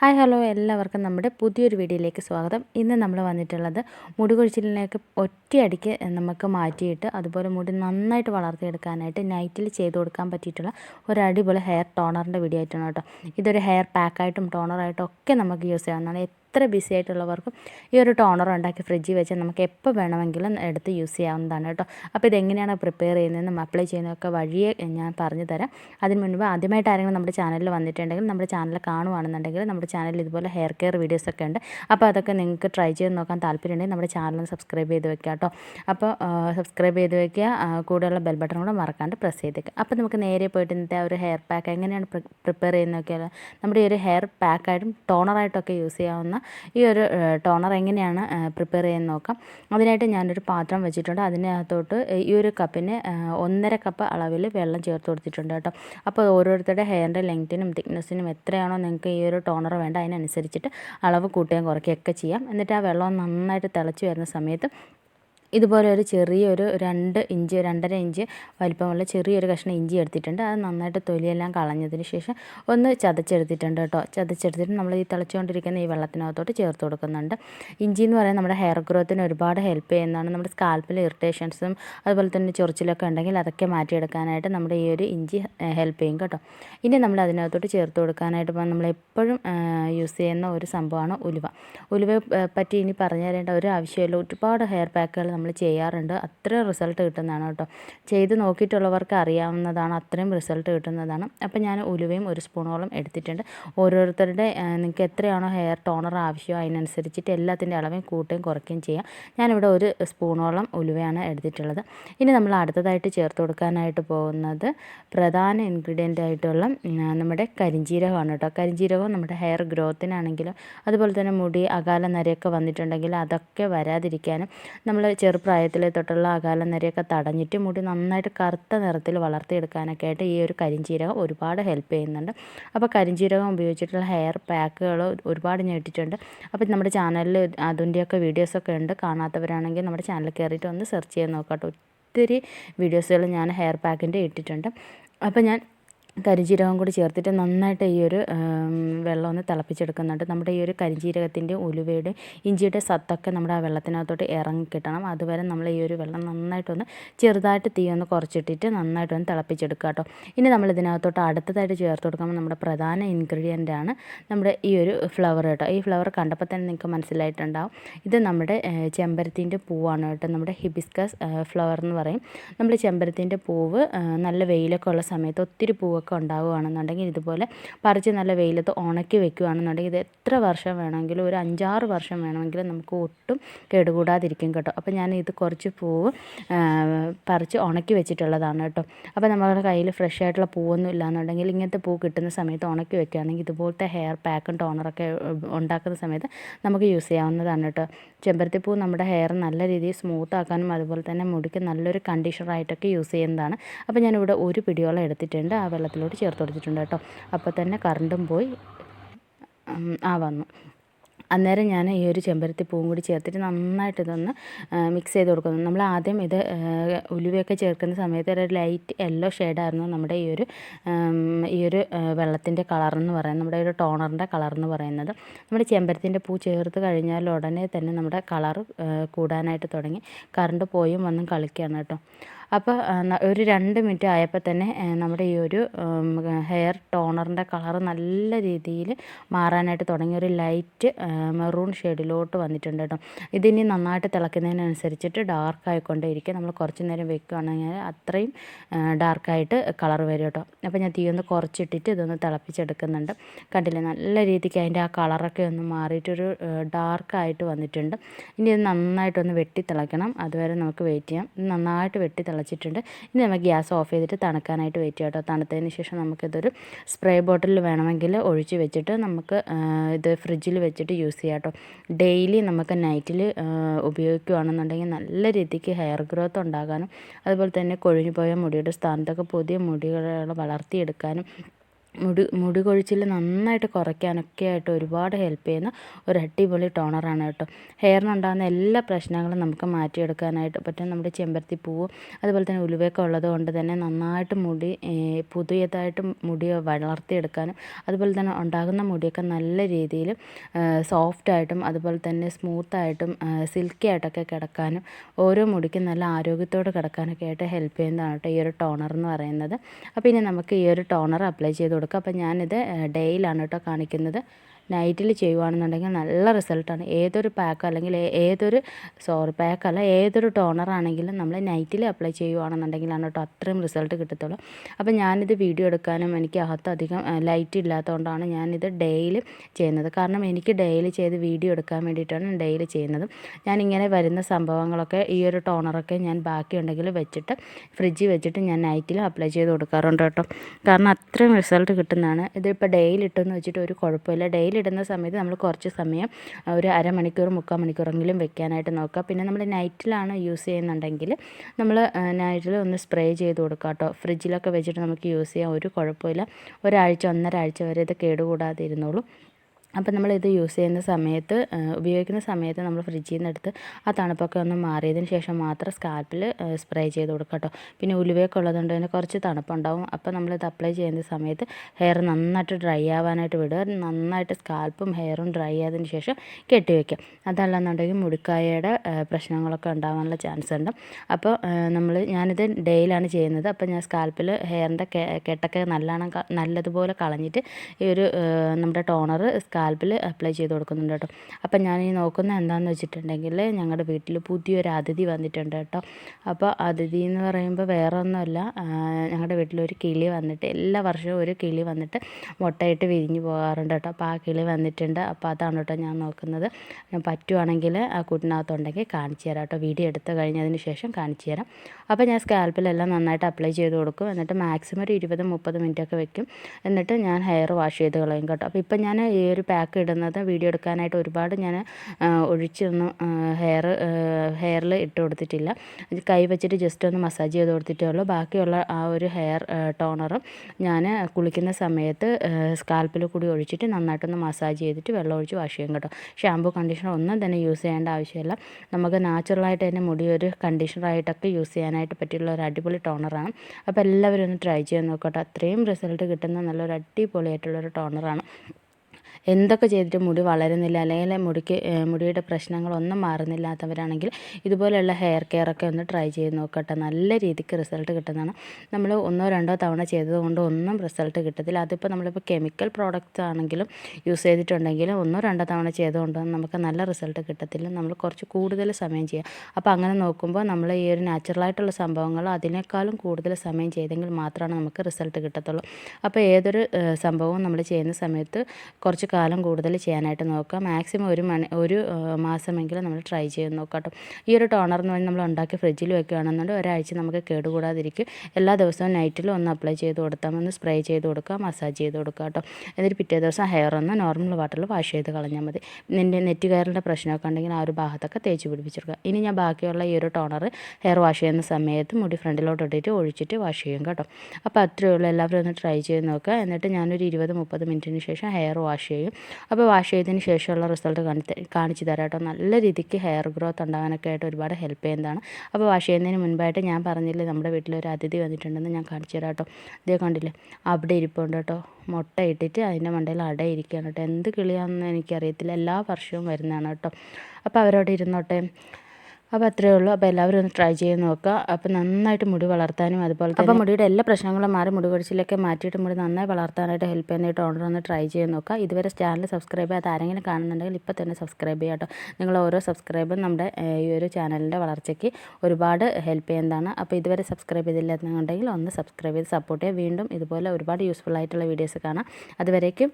Hi hello എല്ലാവർക്കും നമ്മുടെ പുതിയൊരു വീഡിയോയിലേക്ക് സ്വാഗതം. ഇന്ന് നമ്മൾ വന്നിട്ടുള്ളത് മുടി കൊഴിച്ചിലിലേക്ക് ഒറ്റയടിക്ക് നമുക്ക് മാറ്റിയിട്ട് അതുപോലെ മുടി നന്നായിട്ട് വളർത്തിയെടുക്കാനായിട്ട് നൈറ്റിൽ ചെയ്ത് കൊടുക്കാൻ പറ്റിയിട്ടുള്ള ഒരു അടിപൊളി ഹെയർ ടോണറിന്റെ വീഡിയോ ആയിട്ടാണ് കേട്ടോ. ഇതൊരു ഹെയർ പാക്കായിട്ടും ടോണറായിട്ടും ഒക്കെ നമുക്ക് യൂസ് ചെയ്യാവുന്നതാണ്. എത്ര ബിസി ആയിട്ടുള്ളവർക്കും ഈ ഒരു ടോണർ ഉണ്ടാക്കി ഫ്രിഡ്ജിൽ വെച്ച് നമുക്ക് എപ്പോൾ വേണമെങ്കിലും എടുത്ത് യൂസ് ചെയ്യാവുന്നതാണ് കേട്ടോ. അപ്പോൾ ഇതെങ്ങനെയാണ് പ്രിപ്പയർ ചെയ്യുന്നതെന്നും അപ്ലൈ ചെയ്യുന്നതൊക്കെ വഴിയെ ഞാൻ പറഞ്ഞു തരാം. അതിന് മുൻപ് ആദ്യമായിട്ട് ആരെങ്കിലും നമ്മുടെ ചാനലിൽ വന്നിട്ടുണ്ടെങ്കിൽ നമ്മുടെ ചാനൽ കാണുവാണെന്നുണ്ടെങ്കിൽ നമ്മുടെ ചാനലിൽ ഇതുപോലെ ഹെയർ കെയർ വീഡിയോസൊക്കെ ഉണ്ട്. അപ്പോൾ അതൊക്കെ നിങ്ങൾക്ക് ട്രൈ ചെയ്ത് നോക്കാൻ താല്പര്യമുണ്ടെങ്കിൽ നമ്മുടെ ചാനൽ സബ്സ്ക്രൈബ് ചെയ്ത് വെക്കുക കേട്ടോ. അപ്പോൾ സബ്സ്ക്രൈബ് ചെയ്ത് വെക്കുക കൂടെയുള്ള ബെൽ ബട്ടൺ കൂടെ മറക്കാണ്ട് പ്രസ് ചെയ്തേക്കുക അപ്പോൾ നമുക്ക് നേരെ പോയിട്ട് ഇന്നത്തെ ഒരു ഹെയർ പാക്ക് എങ്ങനെയാണ് പ്രിപ്പയർ ചെയ്യുന്നതൊക്കെ നമ്മുടെ ഈ ഒരു ഹെയർ പാക്കായിട്ടും ടോണറായിട്ടൊക്കെ യൂസ് ചെയ്യാവുന്ന ഈ ഒരു ടോണർ എങ്ങനെയാണ് പ്രിപ്പയർ ചെയ്യാൻ നോക്കാം. അതിനായിട്ട് ഞാനൊരു പാത്രം വെച്ചിട്ടുണ്ട്. അതിനകത്തോട്ട് ഈ ഒരു കപ്പിന് ഒന്നര കപ്പ് അളവിൽ വെള്ളം ചേർത്ത് കൊടുത്തിട്ടുണ്ട് കേട്ടോ. അപ്പോൾ ഓരോരുത്തരുടെ ഹെയറിന്റെ ലെങ്ത്തിനും തിക്നെസ്സിനും എത്രയാണോ നിങ്ങൾക്ക് ഈ ഒരു ടോണർ വേണ്ട അതിനനുസരിച്ചിട്ട് അളവ് കൂട്ടുകയും കുറയ്ക്കുകയൊക്കെ ചെയ്യാം. എന്നിട്ട് ആ വെള്ളം നന്നായിട്ട് തിളച്ച് വരുന്ന സമയത്ത് ഇതുപോലെ ഒരു ചെറിയൊരു രണ്ട് ഇഞ്ച് രണ്ടര ഇഞ്ച് വലിപ്പമുള്ള ചെറിയൊരു കഷ്ണം ഇഞ്ചി എടുത്തിട്ടുണ്ട്. അത് നന്നായിട്ട് തൊലിയെല്ലാം കളഞ്ഞതിന് ശേഷം ഒന്ന് ചതച്ചെടുത്തിട്ടുണ്ട് കേട്ടോ. ചതച്ചെടുത്തിട്ട് നമ്മൾ ഈ തിളച്ചുകൊണ്ടിരിക്കുന്ന ഈ വെള്ളത്തിനകത്തോട്ട് ചേർത്ത് കൊടുക്കുന്നുണ്ട്. ഇഞ്ചി എന്ന് പറയുന്നത് നമ്മുടെ ഹെയർ ഗ്രോത്തിന് ഒരുപാട് ഹെൽപ്പ് ചെയ്യുന്നതാണ്. നമ്മുടെ സ്കാൽപ്പിൽ ഇറിറ്റേഷൻസും അതുപോലെ തന്നെ ചൊറിച്ചിലൊക്കെ ഉണ്ടെങ്കിൽ അതൊക്കെ മാറ്റിയെടുക്കാനായിട്ട് നമ്മുടെ ഈ ഒരു ഇഞ്ചി ഹെൽപ്പ് ചെയ്യും കേട്ടോ. ഇനി നമ്മൾ അതിനകത്തോട്ട് ചേർത്ത് കൊടുക്കാനായിട്ട് നമ്മൾ എപ്പോഴും യൂസ് ചെയ്യുന്ന ഒരു സംഭവമാണ് ഉലുവ. ഉലുവയെ പറ്റി ഇനി പറഞ്ഞു തരേണ്ട ഒരു ആവശ്യമില്ല. ഒരുപാട് ഹെയർ പാക്കുകൾ നമ്മൾ ചെയ്യാറുണ്ട്. അത്ര റിസൾട്ട് കിട്ടുന്നതാണ് കേട്ടോ. ചെയ്ത് നോക്കിയിട്ടുള്ളവർക്ക് അറിയാവുന്നതാണ് അത്രയും റിസൾട്ട് കിട്ടുന്നതാണ്. അപ്പോൾ ഞാൻ ഉലുവയും ഒരു സ്പൂണോളം എടുത്തിട്ടുണ്ട്. ഓരോരുത്തരുടെ നിങ്ങൾക്ക് എത്രയാണോ ഹെയർ ടോണർ ആവശ്യമോ അതിനനുസരിച്ചിട്ട് എല്ലാത്തിന്റെ അളവും കൂട്ടുകയും കുറയ്ക്കുകയും ചെയ്യാം. ഞാനിവിടെ ഒരു സ്പൂണോളം ഉലുവയാണ് എടുത്തിട്ടുള്ളത്. ഇനി നമ്മൾ അടുത്തതായിട്ട് ചേർത്ത് കൊടുക്കാനായിട്ട് പോകുന്നത് പ്രധാന ഇൻഗ്രീഡിയന്റ് ആയിട്ടുള്ള നമ്മുടെ കരിഞ്ജീരകമാണ് കേട്ടോ. കരിഞ്ജീരകം നമ്മുടെ ഹെയർ ഗ്രോത്തിനാണെങ്കിലും അതുപോലെ തന്നെ മുടി അകാല നരയൊക്കെ വന്നിട്ടുണ്ടെങ്കിൽ അതൊക്കെ വരാതിരിക്കാനും നമ്മൾ ചെറുപ്രായത്തിൽ തൊട്ടുള്ള അകാല നരയൊക്കെ തടഞ്ഞിട്ട് മുടി നന്നായിട്ട് കറുത്ത നിറത്തിൽ വളർത്തിയെടുക്കാനൊക്കെ ആയിട്ട് ഈ ഒരു കരിഞ്ചീരകം ഒരുപാട് ഹെൽപ്പ് ചെയ്യുന്നുണ്ട്. അപ്പോൾ കരിഞ്ചീരകം ഉപയോഗിച്ചിട്ടുള്ള ഹെയർ പാക്കുകൾ ഒരുപാട് ഞാൻ ഇട്ടിട്ടുണ്ട് അപ്പോൾ നമ്മുടെ ചാനലിൽ അതിന്റെയൊക്കെ വീഡിയോസൊക്കെ ഉണ്ട്. കാണാത്തവരാണെങ്കിൽ നമ്മുടെ ചാനൽ കയറിയിട്ട് ഒന്ന് സെർച്ച് ചെയ്ത് നോക്കാം ഒത്തിരി വീഡിയോസുകൾ ഞാൻ ഹെയർ പാക്കിന്റെ ഇട്ടിട്ടുണ്ട്. അപ്പോൾ ഞാൻ കരിഞ്ജീരകം കൂടി ചേർത്തിട്ട് നന്നായിട്ട് ഈ ഒരു വെള്ളം ഒന്ന് തിളപ്പിച്ചെടുക്കുന്നുണ്ട്. നമ്മുടെ ഈ ഒരു കരിഞ്ജീരകത്തിന്റെ ഉലുവയുടെ ഇഞ്ചിയുടെ സത്തൊക്കെ നമ്മുടെ ആ വെള്ളത്തിനകത്തോട്ട് ഇറങ്ങി കിട്ടണം. അതുവരെ നമ്മൾ ഈ ഒരു വെള്ളം നന്നായിട്ടൊന്ന് ചെറുതായിട്ട് തീ ഒന്ന് കുറച്ചിട്ടിട്ട് നന്നായിട്ടൊന്ന് തിളപ്പിച്ചെടുക്കുക കേട്ടോ. ഇനി നമ്മൾ ഇതിനകത്തോട്ട് അടുത്തതായിട്ട് ചേർത്ത് കൊടുക്കുമ്പോൾ നമ്മുടെ പ്രധാന ഇൻഗ്രീഡിയന്റ് ആണ് നമ്മുടെ ഈ ഒരു ഫ്ലവർ കേട്ടോ. ഈ ഫ്ലവർ കണ്ടപ്പോൾ തന്നെ നിങ്ങൾക്ക് മനസ്സിലായിട്ടുണ്ടാവും. ഇത് നമ്മുടെ ചെമ്പരത്തിന്റെ പൂവാണ് കേട്ടോ. നമ്മുടെ ഹിബിസ്കസ് ഫ്ലവർ എന്ന് പറയും. നമ്മൾ ചെമ്പരത്തിന്റെ പൂവ് നല്ല വെയിലൊക്കെ ഉള്ള സമയത്ത് ഒത്തിരി പൂവൊക്കെ ഒക്കെ ഉണ്ടാവുകയാണെന്നുണ്ടെങ്കിൽ ഇതുപോലെ പറിച്ച് നല്ല വെയിലത്ത് ഉണക്കി വെക്കുകയാണെന്നുണ്ടെങ്കിൽ ഇത് എത്ര വർഷം വേണമെങ്കിലും ഒരു അഞ്ചാറ് വർഷം വേണമെങ്കിലും നമുക്ക് ഒട്ടും കേടുകൂടാതിരിക്കും കേട്ടോ. അപ്പോൾ ഞാൻ ഇത് കുറച്ച് പൂവ് പറിച്ച് ഉണക്കി വെച്ചിട്ടുള്ളതാണ് കേട്ടോ. അപ്പോൾ നമ്മുടെ കയ്യിൽ ഫ്രഷ് ആയിട്ടുള്ള പൂവൊന്നും ഇല്ലാന്നുണ്ടെങ്കിൽ ഇങ്ങനത്തെ പൂ കിട്ടുന്ന സമയത്ത് ഉണക്കി വെക്കുകയാണെങ്കിൽ ഇതുപോലത്തെ ഹെയർ പാക്കും ടോണറൊക്കെ ഉണ്ടാക്കുന്ന സമയത്ത് നമുക്ക് യൂസ് ചെയ്യാവുന്നതാണ് കേട്ടോ. ചെമ്പരത്തി പൂ നമ്മുടെ ഹെയർ നല്ല രീതിയിൽ സ്മൂത്ത് ആക്കാനും അതുപോലെ തന്നെ മുടിക്ക് നല്ലൊരു കണ്ടീഷണറായിട്ടൊക്കെ യൂസ് ചെയ്യുന്നതാണ്. അപ്പോൾ ഞാനിവിടെ ഒരു പിടിയോളം എടുത്തിട്ടുണ്ട്. ആ വെള്ളത്തിൽ വെള്ളത്തിലോട്ട് ചേർത്ത് കൊടുത്തിട്ടുണ്ട് കേട്ടോ. അപ്പോൾ തന്നെ കറണ്ടും പോയി. ആ വന്നു. അന്നേരം ഞാൻ ഈ ഒരു ചെമ്പരത്തി പൂവും കൂടി ചേർത്തിട്ട് നന്നായിട്ട് ഇതൊന്ന് മിക്സ് ചെയ്ത് കൊടുക്കുന്നു. നമ്മൾ ആദ്യം ഇത് ഉലുവയൊക്കെ ചേർക്കുന്ന സമയത്ത് ഒരു ലൈറ്റ് യെല്ലോ ഷെയ്ഡായിരുന്നു നമ്മുടെ ഈ ഒരു ഈ ഒരു വെള്ളത്തിന്റെ കളർ എന്ന് പറയുന്നത് നമ്മുടെ ഒരു ടോണറിന്റെ കളർ എന്ന് പറയുന്നത്. നമ്മുടെ ചെമ്പരത്തിന്റെ പൂ ചേർത്ത് കഴിഞ്ഞാൽ ഉടനെ തന്നെ നമ്മുടെ കളർ കൂടാനായിട്ട് തുടങ്ങി. കറണ്ട് പോയും വന്നും കളിക്കുകയാണ് കേട്ടോ. അപ്പോൾ ഒരു രണ്ട് മിനിറ്റ് ആയപ്പോൾ തന്നെ നമ്മുടെ ഈ ഒരു ഹെയർ ടോണറിന്റെ കളർ നല്ല രീതിയിൽ മാറാനായിട്ട് തുടങ്ങി. ഒരു ലൈറ്റ് മെറൂൺ ഷെയ്ഡിലോട്ട് വന്നിട്ടുണ്ട് കേട്ടോ. ഇതിനി നന്നായിട്ട് തിളക്കുന്നതിനനുസരിച്ചിട്ട് ഡാർക്ക് ആയിക്കൊണ്ടേയിരിക്കും. നമ്മൾ കുറച്ച് നേരം വെക്കുകയാണെങ്കിൽ അത്രയും ഡാർക്കായിട്ട് കളർ വരും കേട്ടോ. അപ്പോൾ ഞാൻ തീയൊന്ന് കുറച്ചിട്ടിട്ട് ഇതൊന്ന് തിളപ്പിച്ചെടുക്കുന്നുണ്ട്. കണ്ടില്ലേ? നല്ല രീതിക്ക് അതിന്റെ ആ കളറൊക്കെ ഒന്ന് മാറിയിട്ടൊരു ഡാർക്കായിട്ട് വന്നിട്ടുണ്ട്. ഇനി ഇത് നന്നായിട്ടൊന്ന് വെട്ടി തിളയ്ക്കണം അതുവരെ നമുക്ക് വെയിറ്റ് ചെയ്യാം. നന്നായിട്ട് വെട്ടി തിളച്ചിട്ടുണ്ട്. ഇനി നമുക്ക് ഗ്യാസ് ഓഫ് ചെയ്തിട്ട് തണുക്കാനായിട്ട് വെയിറ്റ് ചെയ്യാം കേട്ടോ തണുത്തതിന് ശേഷം നമുക്കിതൊരു സ്പ്രേ ബോട്ടിൽ വേണമെങ്കിൽ ഒഴിച്ച് വെച്ചിട്ട് നമുക്ക് ഇത് ഫ്രിഡ്ജിൽ വെച്ചിട്ട് യൂസ് ചെയ്യാം കേട്ടോ ഡെയിലി നമുക്ക് നൈറ്റിൽ ഉപയോഗിക്കുകയാണെന്നുണ്ടെങ്കിൽ നല്ല രീതിക്ക് ഹെയർ ഗ്രോത്ത് ഉണ്ടാകാനും അതുപോലെ തന്നെ കൊഴിഞ്ഞു പോയ മുടിയുടെ സ്ഥാനത്തൊക്കെ പുതിയ മുടികൾ വളർത്തിയെടുക്കാനും മുടി മുടി കൊഴിച്ചിൽ നന്നായിട്ട് കുറയ്ക്കാനൊക്കെ ആയിട്ട് ഒരുപാട് ഹെൽപ്പ് ചെയ്യുന്ന ഒരു അടിപൊളി ടോണറാണ് കേട്ടോ. ഹെയറിനുണ്ടാകുന്ന എല്ലാ പ്രശ്നങ്ങളും നമുക്ക് മാറ്റിയെടുക്കാനായിട്ട് പറ്റും. നമ്മുടെ ചെമ്പരത്തി പൂവ് അതുപോലെ തന്നെ ഉലുവയൊക്കെ ഉള്ളത് കൊണ്ട് തന്നെ നന്നായിട്ട് മുടി പുതിയതായിട്ട് മുടി വളർത്തിയെടുക്കാനും അതുപോലെ തന്നെ ഉണ്ടാകുന്ന മുടിയൊക്കെ നല്ല രീതിയിൽ സോഫ്റ്റായിട്ടും അതുപോലെ തന്നെ സ്മൂത്തായിട്ടും സിൽക്കി ആയിട്ടൊക്കെ കിടക്കാനും ഓരോ മുടിക്കും നല്ല ആരോഗ്യത്തോടെ കിടക്കാനൊക്കെ ആയിട്ട് ഹെൽപ്പ് ചെയ്യുന്നതാണ് കേട്ടോ ഈ ഒരു ടോണർ എന്ന് പറയുന്നത്. അപ്പോൾ ഇനി നമുക്ക് ഈ ഒരു ടോണർ അപ്ലൈ ചെയ്ത് കൊടുക്കുക. അപ്പോൾ ഞാനിത് ഡേയിലാണ് കേട്ടോ കാണിക്കുന്നത്. നൈറ്റിൽ ചെയ്യുവാണെന്നുണ്ടെങ്കിൽ നല്ല റിസൾട്ടാണ്. ഏതൊരു പാക്ക് അല്ലെങ്കിൽ ഏതൊരു സോറി അല്ല ഏതൊരു ടോണർ ആണെങ്കിലും നമ്മൾ നൈറ്റിൽ അപ്ലൈ ചെയ്യുവാണെന്നുണ്ടെങ്കിലാണ് കേട്ടോ അത്രയും റിസൾട്ട് കിട്ടത്തുള്ളൂ. അപ്പോൾ ഞാനിത് വീഡിയോ എടുക്കാനും എനിക്ക് അകത്ത് അധികം ലൈറ്റ് ഇല്ലാത്തതുകൊണ്ടാണ് ഞാനിത് ഡെയിലി ചെയ്യുന്നത്. കാരണം എനിക്ക് ഡെയിലി ചെയ്ത് വീഡിയോ എടുക്കാൻ വേണ്ടിയിട്ടാണ് ഡെയിലി ചെയ്യുന്നത്. ഞാനിങ്ങനെ വരുന്ന സംഭവങ്ങളൊക്കെ ഈ ഒരു ടോണറൊക്കെ ഞാൻ ബാക്കിയുണ്ടെങ്കിൽ വെച്ചിട്ട് ഫ്രിഡ്ജിൽ വെച്ചിട്ട് ഞാൻ നൈറ്റിൽ അപ്ലൈ ചെയ്ത് കൊടുക്കാറുണ്ട് കേട്ടോ. കാരണം അത്രയും റിസൾട്ട് കിട്ടുന്നതാണ്. ഇതിപ്പോൾ ഡെയിലി ഇട്ടെന്ന് വെച്ചിട്ട് ഒരു കുഴപ്പമില്ല. ഡെയിലി ഇടുന്ന സമയത്ത് നമ്മൾ കുറച്ച് സമയം ഒരു അരമണിക്കൂർ മുക്കാൽ മണിക്കൂറെങ്കിലും വെക്കാനായിട്ട് നോക്കുക. പിന്നെ നമ്മൾ നൈറ്റിലാണ് യൂസ് ചെയ്യുന്നുണ്ടെങ്കിൽ നമ്മൾ നൈറ്റിൽ ഒന്ന് സ്പ്രേ ചെയ്ത് കൊടുക്കുക കേട്ടോ. ഫ്രിഡ്ജിലൊക്കെ വെച്ചിട്ട് നമുക്ക് യൂസ് ചെയ്യാം. ഒരു കുഴപ്പമില്ല. ഒരാഴ്ച ഒന്നര ആഴ്ച വരെ ഇത് കേടുകൂടാതെ ഇരുന്നോളൂ അപ്പോൾ നമ്മളിത് യൂസ് ചെയ്യുന്ന സമയത്ത് ഉപയോഗിക്കുന്ന സമയത്ത് നമ്മൾ ഫ്രിഡ്ജിൽ നിന്ന് എടുത്ത് ആ തണുപ്പൊക്കെ ഒന്ന് മാറിയതിന് ശേഷം മാത്രം സ്കാൽപ്പിൽ സ്പ്രേ ചെയ്ത് കൊടുക്കുക കേട്ടോ പിന്നെ ഉലുവയൊക്കെ ഉള്ളതുകൊണ്ട് തന്നെ കുറച്ച് തണുപ്പുണ്ടാവും. അപ്പോൾ നമ്മളിത് അപ്ലൈ ചെയ്യുന്ന സമയത്ത് ഹെയർ നന്നായിട്ട് ഡ്രൈ ആവാനായിട്ട് വിടുക. നന്നായിട്ട് സ്കാൽപ്പും ഹെയറും ഡ്രൈ ആയതിന് ശേഷം കെട്ടി വയ്ക്കുക അതല്ലെന്നുണ്ടെങ്കിൽ മുടിക്കായയുടെ പ്രശ്നങ്ങളൊക്കെ ഉണ്ടാവാനുള്ള ചാൻസ് ഉണ്ട്. അപ്പോൾ നമ്മൾ ഞാനിത് ഡേയിലാണ് ചെയ്യുന്നത്. അപ്പോൾ ഞാൻ സ്കാൽപ്പിൽ ഹെയറിന്റെ കെട്ടൊക്കെ നല്ലോണം നല്ലതുപോലെ കളഞ്ഞിട്ട് ഈ ഒരു നമ്മുടെ ടോണർ സ്കാൽപ്പിൽ അപ്ലൈ ചെയ്ത് കൊടുക്കുന്നുണ്ട് കേട്ടോ. അപ്പം ഞാൻ ഈ നോക്കുന്നത് എന്താണെന്ന് വെച്ചിട്ടുണ്ടെങ്കിൽ ഞങ്ങളുടെ വീട്ടിൽ പുതിയൊരു അതിഥി വന്നിട്ടുണ്ട് കേട്ടോ. അപ്പോൾ അതിഥി എന്ന് പറയുമ്പോൾ വേറെ ഒന്നുമല്ല ഞങ്ങളുടെ വീട്ടിലൊരു കിളി വന്നിട്ട് എല്ലാ വർഷവും ഒരു കിളി വന്നിട്ട് മുട്ടയിട്ട് വിരിഞ്ഞ് പോകാറുണ്ട് കേട്ടോ. അപ്പോൾ ആ കിളി വന്നിട്ടുണ്ട് അപ്പോൾ അതാണ് കേട്ടോ ഞാൻ നോക്കുന്നത്. പറ്റുവാണെങ്കിൽ ആ കൂട്ടിനകത്തുണ്ടെങ്കിൽ കാണിച്ചു തരാം കേട്ടോ. വീഡിയോ എടുത്ത് കഴിഞ്ഞതിന് ശേഷം കാണിച്ചു തരാം. അപ്പോൾ ഞാൻ സ്കാൽപ്പിലെല്ലാം നന്നായിട്ട് അപ്ലൈ ചെയ്ത് കൊടുക്കും. എന്നിട്ട് മാക്സിമം ഒരു ഇരുപത് മുപ്പത് മിനിറ്റ് ഒക്കെ വെക്കും. എന്നിട്ട് ഞാൻ ഹെയർ വാഷ് ചെയ്ത് കളയും കേട്ടോ. അപ്പോൾ ഇപ്പം ഞാൻ ഈ ഒരു പാക്ക് ഇടുന്നത്. വീഡിയോ എടുക്കാനായിട്ട് ഒരുപാട് ഞാൻ ഒഴിച്ചൊന്നും ഹെയർ ഹെയറിൽ ഇട്ട് കൊടുത്തിട്ടില്ല. കൈ വെച്ചിട്ട് ജസ്റ്റ് ഒന്ന് മസാജ് ചെയ്ത് കൊടുത്തിട്ടേ ഉള്ളൂ. ബാക്കിയുള്ള ആ ഒരു ഹെയർ ടോണറും ഞാൻ കുളിക്കുന്ന സമയത്ത് സ്കാൽപ്പിൽ കൂടി ഒഴിച്ചിട്ട് നന്നായിട്ടൊന്ന് മസാജ് ചെയ്തിട്ട് വെള്ളം ഒഴിച്ച് വാഷ് ചെയ്യും കേട്ടോ. ഷാമ്പു കണ്ടീഷണർ ഒന്നും തന്നെ യൂസ് ചെയ്യേണ്ട ആവശ്യമില്ല. നമുക്ക് നാച്ചുറലായിട്ട് തന്നെ മുടി ഒരു കണ്ടീഷണറായിട്ടൊക്കെ യൂസ് ചെയ്യാനായിട്ട് പറ്റിയുള്ള ഒരു അടിപൊളി ടോണറാണ് അപ്പോൾ എല്ലാവരും ഒന്ന് ട്രൈ ചെയ്യാൻ നോക്കട്ടെ. അത്രയും റിസൾട്ട് കിട്ടുന്ന നല്ലൊരു അടിപൊളിയായിട്ടുള്ളൊരു ടോണറാണ് എന്തൊക്കെ ചെയ്തിട്ട് മുടി വളരുന്നില്ല. അല്ലെങ്കിൽ മുടിക്ക് മുടിയുടെ പ്രശ്നങ്ങളൊന്നും മാറുന്നില്ലാത്തവരാണെങ്കിൽ ഇതുപോലെയുള്ള ഹെയർ കെയർ ഒക്കെ ഒന്ന് ട്രൈ ചെയ്ത് നോക്കട്ടെ. നല്ല രീതിക്ക് റിസൾട്ട് കിട്ടുന്നതാണ്. നമ്മൾ ഒന്നോ രണ്ടോ തവണ ചെയ്തതുകൊണ്ട് ഒന്നും റിസൾട്ട് കിട്ടത്തില്ല. അതിപ്പോൾ നമ്മളിപ്പോൾ കെമിക്കൽ പ്രോഡക്റ്റ്സ് ആണെങ്കിലും യൂസ് ചെയ്തിട്ടുണ്ടെങ്കിലും ഒന്നോ രണ്ടോ തവണ ചെയ്തുകൊണ്ടൊന്നും നമുക്ക് നല്ല റിസൾട്ട് കിട്ടത്തില്ല. നമ്മൾ കുറച്ച് കൂടുതൽ സമയം ചെയ്യുക അപ്പോൾ അങ്ങനെ നോക്കുമ്പോൾ നമ്മൾ ഈ ഒരു നാച്ചുറലായിട്ടുള്ള സംഭവങ്ങൾ അതിനേക്കാളും കൂടുതൽ സമയം ചെയ്തെങ്കിൽ മാത്രമാണ് നമുക്ക് റിസൾട്ട് കിട്ടത്തുള്ളൂ. അപ്പോൾ ഏതൊരു സംഭവവും നമ്മൾ ചെയ്യുന്ന സമയത്ത് കുറച്ച് കാലം കൂടുതൽ ചെയ്യാനായിട്ട് നോക്കുക. മാക്സിമം ഒരു മണി ഒരു മാസമെങ്കിലും നമ്മൾ ട്രൈ ചെയ്ത് നോക്കാം ഈ ഒരു ടോണർ എന്ന് പറഞ്ഞാൽ നമ്മൾ ഉണ്ടാക്കി ഫ്രിഡ്ജിൽ വെക്കുകയാണെന്നുണ്ടെങ്കിൽ ഒരാഴ്ച നമുക്ക് കേടുകൂടാതിരിക്കും. എല്ലാ ദിവസവും നൈറ്റിൽ ഒന്ന് അപ്ലൈ ചെയ്ത് കൊടുത്താൽ ഒന്ന് സ്പ്രേ ചെയ്ത് കൊടുക്കുക മസാജ് ചെയ്ത് കൊടുക്കുക കേട്ടോ എന്നിട്ട് പിറ്റേ ദിവസം ഹെയർ ഒന്ന് നോർമൽ വാട്ടറിൽ വാഷ് ചെയ്ത് കളഞ്ഞാൽ മതി. നിന്റെ നെറ്റ് കയറിന്റെ പ്രശ്നമൊക്കെ ഉണ്ടെങ്കിൽ ആ ഒരു ഭാഗത്തൊക്കെ തേച്ച് പിടിപ്പിച്ചെടുക്കുക ഇനി ഞാൻ ബാക്കിയുള്ള ഈ ഒരു ടോണർ ഹെയർ വാഷ് ചെയ്യുന്ന സമയത്ത് മുടി ഫ്രണ്ടിലോട്ട് ഇട്ടിട്ട് ഒഴിച്ചിട്ട് വാഷ് ചെയ്യും കേട്ടോ അപ്പോൾ അത്രയേ ഉള്ളൂ. എല്ലാവരും ഒന്ന് ട്രൈ ചെയ്ത് നോക്കുക. എന്നിട്ട് ഞാനൊരു ഇരുപത് മുപ്പത് മിനിറ്റിന് ശേഷം ഹെയർ വാഷ് ചെയ്യും. അപ്പോൾ വാഷ് ചെയ്തതിന് ശേഷമുള്ള റിസൾട്ട് കാണിച്ച് തരാം കേട്ടോ. നല്ല രീതിക്ക് ഹെയർ ഗ്രോത്ത് ഉണ്ടാകാനൊക്കെ ആയിട്ട് ഒരുപാട് ഹെൽപ്പ് ചെയ്യുന്നതാണ്. അപ്പോൾ വാഷ് ചെയ്യുന്നതിന് മുൻപായിട്ട് ഞാൻ പറഞ്ഞില്ലേ നമ്മുടെ വീട്ടിൽ ഒരു അതിഥി വന്നിട്ടുണ്ടെന്ന് ഞാൻ കാണിച്ചു തരാം കേട്ടോ. ഇതേ കണ്ടില്ലേ അവിടെ ഇരിപ്പുണ്ട് കേട്ടോ. മുട്ട ഇട്ടിട്ട് അതിന്റെ മണ്ടയിൽ അടയിരിക്കുകയാണ് കേട്ടോ. എന്ത് കിളിയാണെന്ന് എനിക്കറിയത്തില്ല. എല്ലാ വർഷവും വരുന്നതാണ് കേട്ടോ. അപ്പോൾ അവരോട് ഇരുന്നോട്ടെ. അപ്പോൾ അത്രയേ ഉള്ളൂ. അപ്പോൾ എല്ലാവരും ഒന്ന് ട്രൈ ചെയ്ത് നോക്കുക. അപ്പോൾ നന്നായിട്ട് മുടി വളർത്താനും അതുപോലെ തന്നെ അപ്പോൾ മുടിയുടെ എല്ലാ പ്രശ്നങ്ങളും മാറി മുടി കൊഴിച്ചിലൊക്കെ മാറ്റിയിട്ട് മുടി നന്നായി വളർത്താനായിട്ട് ഹെൽപ്പ് ചെയ്യുന്നതായിട്ട് ഓർഡർ ഒന്ന് ട്രൈ ചെയ്ത് നോക്കുക. ഇതുവരെ ചാനൽ സബ്സ്ക്രൈബ് ചെയ്യാത്ത ആരെങ്കിലും കാണുന്നുണ്ടെങ്കിൽ ഇപ്പോൾ തന്നെ സബ്സ്ക്രൈബ് ചെയ്യാം കേട്ടോ നിങ്ങൾ ഓരോ സബ്സ്ക്രൈബും നമ്മുടെ ഈ ഒരു ചാനലിന്റെ വളർച്ചയ്ക്ക് ഒരുപാട് ഹെൽപ്പ് ചെയ്യുന്നതാണ്. അപ്പോൾ ഇതുവരെ സബ്സ്ക്രൈബ് ചെയ്തില്ലാന്നുണ്ടെങ്കിൽ ഒന്ന് സബ്സ്ക്രൈബ് ചെയ്ത് സപ്പോർട്ട് ചെയ്യുക. വീണ്ടും ഇതുപോലെ ഒരുപാട് യൂസ്ഫുൾ ആയിട്ടുള്ള വീഡിയോസ് കാണാം. അതുവരേക്കും